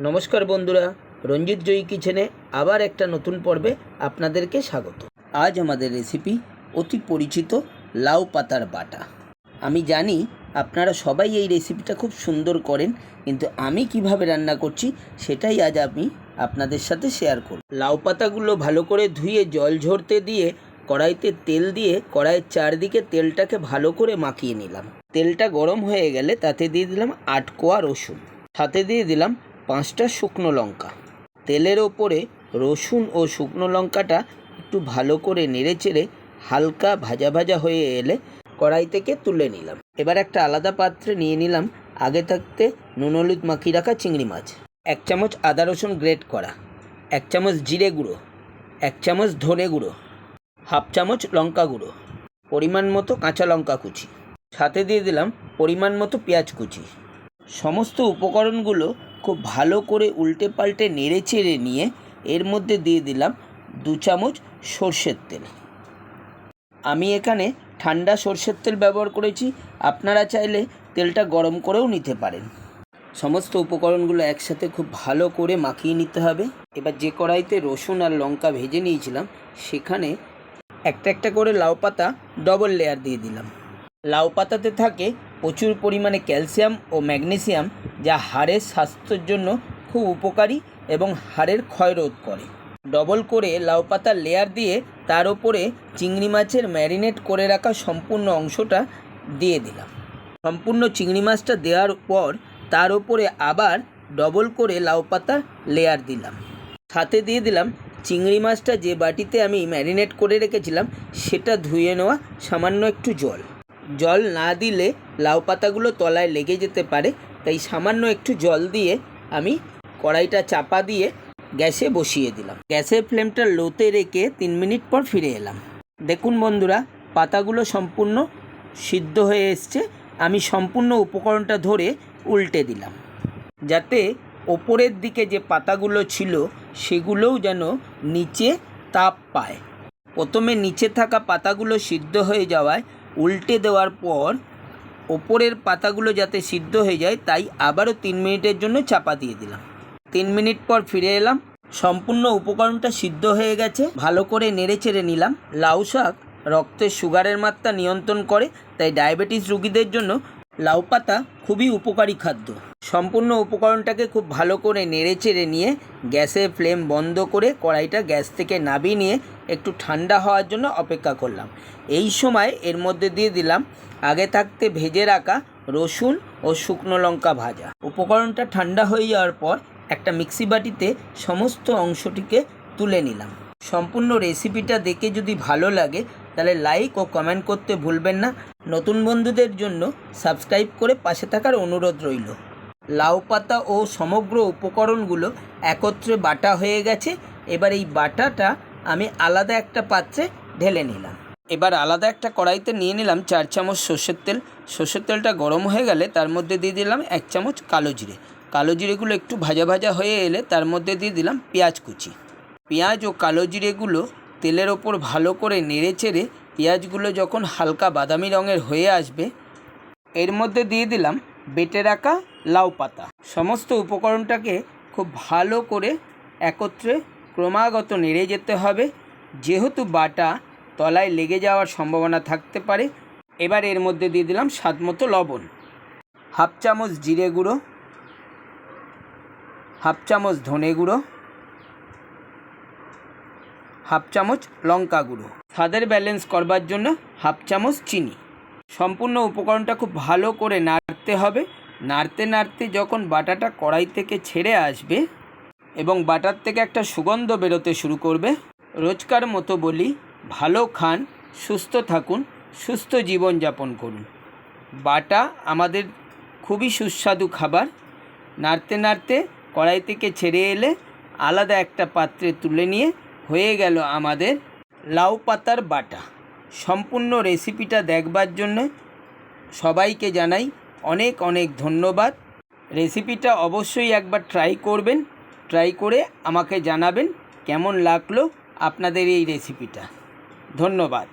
নমস্কার বন্ধুরা, রঞ্জিত জয়ী কিচেনে আবার একটা নতুন পর্বে আপনাদেরকে স্বাগত। আজ আমাদের রেসিপি অতি পরিচিত লাউ পাতার বাটা। আমি জানি আপনারা সবাই এই রেসিপিটা খুব সুন্দর করেন, কিন্তু আমি কীভাবে রান্না করছি সেটাই আজ আমি আপনাদের সাথে শেয়ার করব। লাউ পাতাগুলো ভালো করে ধুয়ে জল ঝরতে দিয়ে কড়াইতে তেল দিয়ে কড়াইয়ের চারদিকে তেলটাকে ভালো করে মাখিয়ে নিলাম। তেলটা গরম হয়ে গেলে তাতে দিয়ে দিলাম আট কোয়া রসুন। সাথে দিয়ে দিলাম পাঁচটা শুকনো লঙ্কা। তেলের ওপরে রসুন ও শুকনো লঙ্কাটা একটু ভালো করে নেড়েচেড়ে হালকা ভাজা ভাজা হয়ে এলে কড়াই থেকে তুলে নিলাম। এবার একটা আলাদা পাত্রে নিয়ে নিলাম আগে থাকতে নুন, হলুদ মাখিয়ে রাখা চিংড়ি মাছ। এক চামচ আদা রসুন গ্রেট করা, এক চামচ জিরে গুঁড়ো, এক চামচ ধনে গুঁড়ো, হাফ চামচ লঙ্কা গুঁড়ো, পরিমাণ মতো কাঁচা লঙ্কা কুচি। সাথে দিয়ে দিলাম পরিমাণ মতো পেঁয়াজ কুচি। সমস্ত উপকরণগুলো খুব ভালো করে উল্টে পাল্টে নেড়ে চেড়ে নিয়ে এর মধ্যে দিয়ে দিলাম দু চামচ সর্ষের তেল। আমি এখানে ঠান্ডা সর্ষের তেল ব্যবহার করেছি, আপনারা চাইলে তেলটা গরম করেও নিতে পারেন। সমস্ত উপকরণগুলো একসাথে খুব ভালো করে মাখিয়ে নিতে হবে। এবার যে কড়াইতে রসুন আর লঙ্কা ভেজে নিয়েছিলাম, সেখানে একটা একটা করে লাউ পাতা ডবল লেয়ার দিয়ে দিলাম। লাউ পাতাতে থাকে প্রচুর পরিমাণে ক্যালসিয়াম ও ম্যাগনেসিয়াম যা হাড়ের স্বাস্থ্যের জন্য খুব উপকারী এবং হাড়ের ক্ষয়রোধ করে। ডবল করে লাউ পাতার লেয়ার দিয়ে তার ওপরে চিংড়ি মাছের ম্যারিনেট করে রাখা সম্পূর্ণ অংশটা দিয়ে দিলাম। সম্পূর্ণ চিংড়ি মাছটা দেওয়ার পর তার ওপরে আবার ডবল করে লাউ পাতার লেয়ার দিলাম। সাথে দিয়ে দিলাম চিংড়ি মাছটা যে বাটিতে আমি ম্যারিনেট করে রেখেছিলাম সেটা ধুয়ে নেওয়া সামান্য একটু জল। জল না দিলে লাউ পাতাগুলো তলায় লেগে যেতে পারে। তাই সামান্য একটু জল দিয়ে আমি কড়াইটা চাপা দিয়ে গ্যাসে বসিয়ে দিলাম। গ্যাসের ফ্লেমটা লোতে রেখে তিন মিনিট পর ফিরে এলাম। দেখুন বন্ধুরা, পাতাগুলো সম্পূর্ণ সিদ্ধ হয়ে এসছে। আমি সম্পূর্ণ উপকরণটা ধরে উল্টে দিলাম। যাতে ওপরের দিকে যে পাতাগুলো ছিল, সেগুলোও যেন নিচে তাপ পায়। প্রথমে নিচে থাকা পাতাগুলো সিদ্ধ হয়ে যাওয়ায় উল্টে দেওয়ার পর ওপরের পাতাগুলো যাতে সিদ্ধ হয়ে যায়, তাই আবারও তিন মিনিটের জন্য চাপা দিয়ে দিলাম। তিন মিনিট পর ফিরে এলাম। সম্পূর্ণ উপকরণটা সিদ্ধ হয়ে গেছে। ভালো করে নেড়ে চেড়ে নিলাম। লাউ শাক রক্তের সুগারের মাত্রা নিয়ন্ত্রণ করে, তাই ডায়াবেটিস রুগীদের জন্য লাউ পাতা খুবই উপকারী খাদ্য। সম্পূর্ণ উপকরণটাকে খুব ভালো করে নেড়ে চেড়ে নিয়ে গ্যাসের ফ্লেম বন্ধ করে কড়াইটা গ্যাস থেকে নাবিয়ে নিয়ে একটু ঠান্ডা হওয়ার জন্য অপেক্ষা করলাম। এই সময় এর মধ্যে দিয়ে দিলাম আগে থাকতে ভেজে রাখা রসুন ও শুকনো লঙ্কা ভাজা। উপকরণটা ঠান্ডা হয়ে যাওয়ার পর একটা মিক্সি বাটিতে সমস্ত অংশটিকে তুলে নিলাম। সম্পূর্ণ রেসিপিটা দেখে যদি ভালো লাগে, তাহলে লাইক ও কমেন্ট করতে ভুলবেন না। নতুন বন্ধুদের জন্য সাবস্ক্রাইব করে পাশে থাকার অনুরোধ রইল। লাউ পাতা ও সমগ্র উপকরণগুলো একত্রে বাটা হয়ে গেছে। এবার এই বাটাটা আমি আলাদা একটা পাত্রে ঢেলে নিলাম। এবার আলাদা একটা কড়াইতে নিয়ে নিলাম চার চামচ সর্ষের তেল। সর্ষের তেলটা গরম হয়ে গেলে তার মধ্যে দিয়ে দিলাম এক চামচ কালো জিরে। কালো জিরেগুলো একটু ভাজা ভাজা হয়ে এলে তার মধ্যে দিয়ে দিলাম পেঁয়াজ কুচি। পেঁয়াজ ও কালো জিরেগুলো তেলের ওপর ভালো করে নেড়ে চেড়ে পেঁয়াজগুলো যখন হালকা বাদামি রঙের হয়ে আসবে, এর মধ্যে দিয়ে দিলাম বেটে রাখা লাউ পাতা। সমস্ত উপকরণটাকে খুব ভালো করে একত্রে ক্রমাগত নেড়ে যেতে হবে। যেহেতু বাটা তলায় লেগে যাওয়ার সম্ভাবনা থাকতে পারে, এবার এর মধ্যে দিয়ে দিলাম স্বাদ মতো লবণ। হাফ চামচ জিরে গুঁড়ো, হাফ চামচ ধনে গুঁড়ো, হাফ চামচ লঙ্কা গুঁড়ো। স্বাদের ব্যালেন্স করবার জন্য হাফ চামচ চিনি। সম্পূর্ণ উপকরণটা খুব ভালো করে নাড়তে হবে। নাড়তে নাড়তে যখন বাটাটা কড়াই থেকে ছেড়ে আসবে এবং বাটার থেকে একটা সুগন্ধ বেরোতে শুরু করবে, রোজকার মতো বলি, ভালো খান, সুস্থ থাকুন, সুস্থ জীবন জীবনযাপন করুন। বাটা আমাদের খুবই সুস্বাদু খাবার। নাড়তে নাড়তে কড়াই থেকে ছেড়ে এলে আলাদা একটা পাত্রে তুলে নিয়ে হয়ে গেল আমাদের লাউ পাতার বাটা। সম্পূর্ণ রেসিপিটা দেখবার জন্য সবাইকে জানাই অনেক অনেক ধন্যবাদ। রেসিপিটা অবশ্যই একবার ট্রাই করবেন ট্রাই করে আমাকে জানাবেন কেমন লাগল আপনাদের এই রেসিপিটা ধন্যবাদ।